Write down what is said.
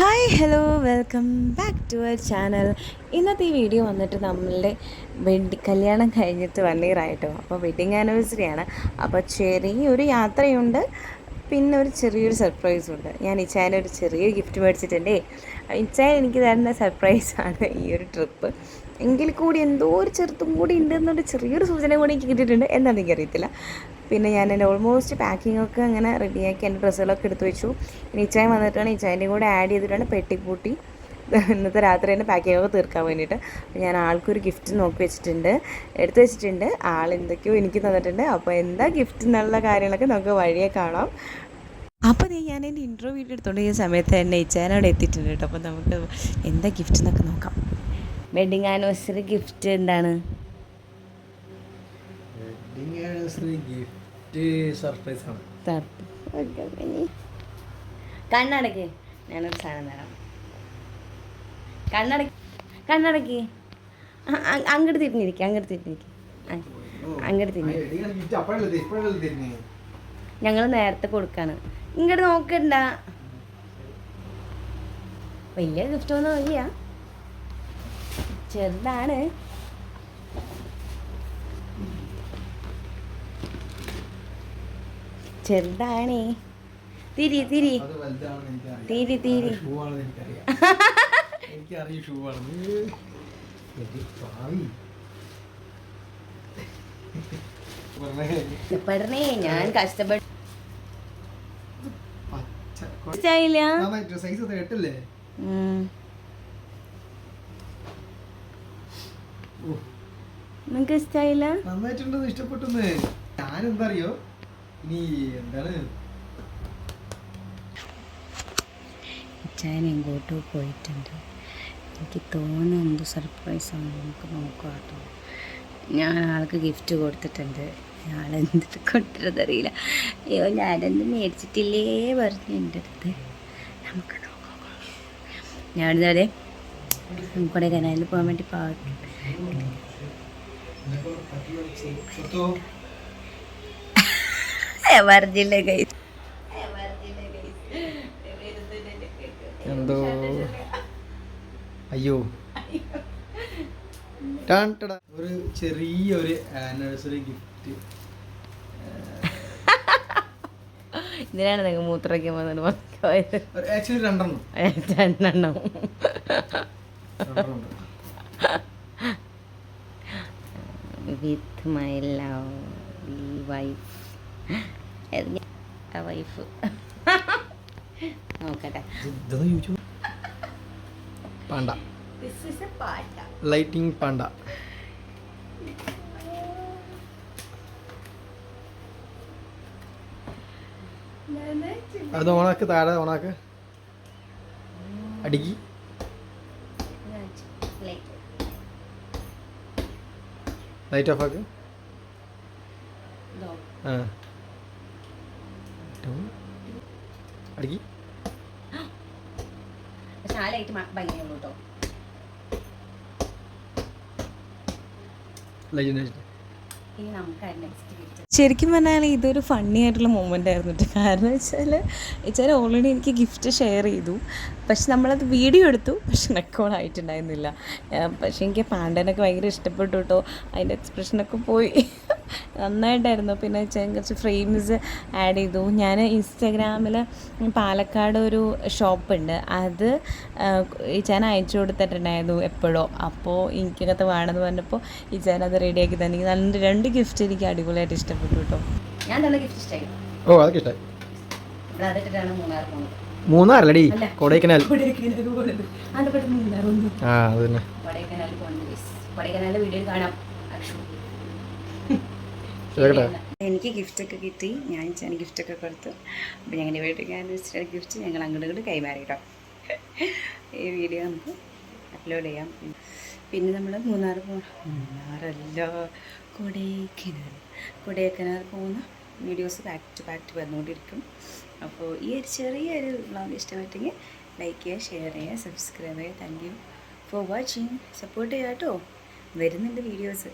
Hi hello welcome back to our channel ഇന്നത്തെ ഈ video വന്നിട്ട് നമ്മളുടെ വെഡി കല്യാണം കഴിഞ്ഞിട്ട് വൺ ഇയർ ആയിട്ടോ. അപ്പോൾ വെഡ്ഡിങ് ആനിവേഴ്സറി ആണ്. അപ്പോൾ ചെറിയൊരു യാത്രയുണ്ട്. പിന്നെ ഒരു ചെറിയൊരു സർപ്രൈസും ഉണ്ട്. ഞാൻ ഇച്ചായന് ഒരു ചെറിയൊരു ഗിഫ്റ്റ് മേടിച്ചിട്ടുണ്ടേ. ഇച്ചായൻ എനിക്ക് തരുന്ന സർപ്രൈസാണ് ഈ ഒരു ട്രിപ്പ് എങ്കിൽ കൂടി എന്തോ ഒരു ചെറുത്തും കൂടി ഉണ്ട് എന്നൊരു ചെറിയൊരു സൂചന കൂടി എനിക്ക് കിട്ടിയിട്ടുണ്ട്. എന്താണെന്ന് എനിക്കറിയത്തില്ല. പിന്നെ ഞാൻ എന്റെ ഓൾമോസ്റ്റ് പാക്കിംഗ് ഒക്കെ അങ്ങനെ റെഡിയാക്കി എന്റെ ഡ്രസ്സുകളൊക്കെ എടുത്തു വെച്ചു. ഇനി ചായ വന്നിട്ടാണ് ഈ ഇച്ചായന്റെ കൂടെ ആഡ് ചെയ്തിട്ടാണ് പെട്ടിപ്പൂട്ടി ഇന്നത്തെ രാത്രി തന്നെ പാക്കിംഗ് ഒക്കെ തീർക്കാൻ വേണ്ടിയിട്ട്. അപ്പോൾ ഞാൻ ആൾക്കൊരു ഗിഫ്റ്റ് നോക്കി വെച്ചിട്ടുണ്ട്. എടുത്തു വെച്ചിട്ടുണ്ട്. ആൾ എന്തൊക്കെയോ എനിക്ക് തന്നിട്ടുണ്ട്. അപ്പോൾ എന്താ ഗിഫ്റ്റ് എന്നുള്ള കാര്യങ്ങളൊക്കെ നമുക്ക് വഴിയെ കാണാം. അപ്പോൾ നീ ഞാൻ എന്റെ ഇൻട്രോ വീഡിയോ എടുത്തോണ്ട് ഈ സമയത്ത് തന്നെ ഇച്ചാൻ അവിടെ എത്തിയിട്ടുണ്ട് കേട്ടോ. അപ്പോൾ നമുക്ക് എന്താ ഗിഫ്റ്റ് എന്നൊക്കെ നോക്കാം. വെഡിങ് ആനിവേഴ്സറി ഗിഫ്റ്റ് എന്താണ്? വെഡിങ് ആനിവേഴ്സറി ഗിഫ്റ്റ് സർപ്രൈസ് ആണ്. കണ്ണടക്ക്. ഞാനൊരു സാധനം തരാം. കണ്ണടക്ക്. കണ്ണടക്ക്. അങ്ങോട്ട് തിരിഞ്ഞിരിക്കും അങ്ങോട്ട് തിരിഞ്ഞിരിക്കും. അങ്ങോട്ട് തിരിഞ്ഞു. ഗിഫ്റ്റ് ഞങ്ങൾ നേരത്തെ കൊടുക്കാണ്. ഇങ്ങോട്ട് നോക്കണ്ട. വലിയ ഗിഫ്റ്റ് ഒന്നും ഇല്ല. ചെറുതാണ്. ചെറുതാണേ. തിരി തിരി. തിരി തിരി. ഇഷ്ടപ്പെടണേ. ഞാൻ കഷ്ടപ്പെട്ടു നിങ്ങക്ക് ഇഷ്ടായില്ല? നന്നായിട്ടുണ്ടെന്ന് ഇഷ്ടപ്പെട്ടെന്ന്. ഞാനെന്താ അറിയോ ഇനി എന്താണ്? ഞാൻ എങ്ങോട്ടോ പോയിട്ടുണ്ട്. എനിക്ക് തോന്നുന്നു എന്ത് സർപ്രൈസാണ് നമുക്ക് നോക്കാം കേട്ടോ. ഞാൻ ആൾക്ക് ഗിഫ്റ്റ് കൊടുത്തിട്ടുണ്ട്. ഞാൻ എന്ത് കൊടുത്തിട്ടതറിയില്ല അയ്യോ ഞാനെന്ത് മേടിച്ചിട്ടില്ലേ പറഞ്ഞു എന്റെ അടുത്ത്. നമുക്ക് നോക്കാം. ഞാനിതേ കൊടൈക്കനാലിൽ പോകാൻ വേണ്ടി പാട്ട് സ്വത്തോ പറഞ്ഞില്ല കൈ എന്തോ? അയ്യോ. ഒരു ചെറിയ ഒരു ചെറിയൊരു ആനിവേഴ്സറി ഗിഫ്റ്റ് ഇതിനാണ് നിങ്ങൾ മൂത്രയ്ക്കാൻ വന്നിട്ട് പോയത് ആക്ച്വലി രണ്ടെണ്ണം. രണ്ടെണ്ണം. With my love wife wife. നോക്കട്ടെ. പാണ്ട. Lighting panda. അത് ഓണാക്ക് താഴെ ഓണാക്ക്. അടിക്ക്. ലൈറ്റ് ഓഫ് ആക്ക്. ആ. അടിക്ക്. പക്ഷെ ആ ലൈറ്റ് ഭംഗിയുള്ളൂ കേട്ടോ ലൈറ്റ് ഇനി നമുക്ക് നെക്സ്റ്റ് ശരിക്കും പറഞ്ഞാൽ ഇതൊരു ഫണ്ണി ആയിട്ടുള്ള മൂമെന്റ് ആയിരുന്നു കേട്ടോ കാരണം വെച്ചാൽ വെച്ചാൽ ഓൾറെഡി എനിക്ക് ഗിഫ്റ്റ് ഷെയർ ചെയ്തു. പക്ഷെ നമ്മളത് വീഡിയോ എടുത്തു. പക്ഷെ റെക്കോർഡ് ആയിട്ടുണ്ടായിരുന്നില്ല. പക്ഷെ എനിക്ക് പാണ്ടനൊക്കെ ഭയങ്കര ഇഷ്ടപ്പെട്ടു കേട്ടോ അതിന്റെ എക്സ്പ്രഷനൊക്കെ പോയി. നന്നായിട്ടായിരുന്നു. പിന്നെ വെച്ചാൽ കുറച്ച് ഫ്രെയിംസ് ആഡ് ചെയ്തു. ഞാൻ ഇൻസ്റ്റാഗ്രാമിൽ പാലക്കാട് ഒരു ഷോപ്പുണ്ട്. അത് ഈച്ചാൻ അയച്ചു കൊടുത്തിട്ടുണ്ടായിരുന്നു എപ്പോഴോ. അപ്പോൾ എനിക്കകത്ത് വേണമെന്ന് പറഞ്ഞപ്പോൾ ഇച്ചാൻ അത് റെഡിയാക്കി തന്നെ. നല്ല രണ്ട് ഗിഫ്റ്റ് എനിക്ക് അടിപൊളിയായിട്ട് ഇഷ്ടപ്പെട്ടു കേട്ടോ. ഞാൻ തന്നെ ഗിഫ്റ്റ് ഇഷ്ടമായി ഓ അതൊക്കെ ഇഷ്ടമായി ഇവിടെ അതിട്ടിട്ടാണ് മൂന്നാർ പോകുന്നത് മൂന്നാറല്ലടി. കൊടൈക്കനാൽ. ആ അത് തന്നെ കൊടൈക്കനാൽ വീഡിയോ കാണാം. എനിക്ക് ഗിഫ്റ്റൊക്കെ കിട്ടി. ഞാൻ ഇച്ചാൻ ഗിഫ്റ്റൊക്കെ കൊടുത്തു. അപ്പോൾ ഞങ്ങളുടെ വീട്ടിൽ വെച്ചിട്ട് ഗിഫ്റ്റ് ഞങ്ങൾ അങ്ങോട്ട് ഇങ്ങോട്ട് കൈമാറി കേട്ടോ. ഈ വീഡിയോ നമുക്ക് അപ്ലോഡ് ചെയ്യാം. പിന്നെ നമ്മൾ മൂന്നാർ പോകണം മൂന്നാറല്ല. കൊടൈക്കനാൽ. കൊടൈക്കനാൽ പോകുന്ന videos back to back to വന്നുകൊണ്ടിരിക്കും. അപ്പോൾ ഈ ഒരു ചെറിയൊരു വ്ളോഗ് ഇഷ്ടപ്പെട്ടെങ്കിൽ ലൈക്ക് ചെയ്യുക ഷെയർ ചെയ്യുക സബ്സ്ക്രൈബ് ചെയ്യുക. Thank you for watching support ചെയ്യുക കേട്ടോ. വരുന്നുണ്ട് വീഡിയോസ്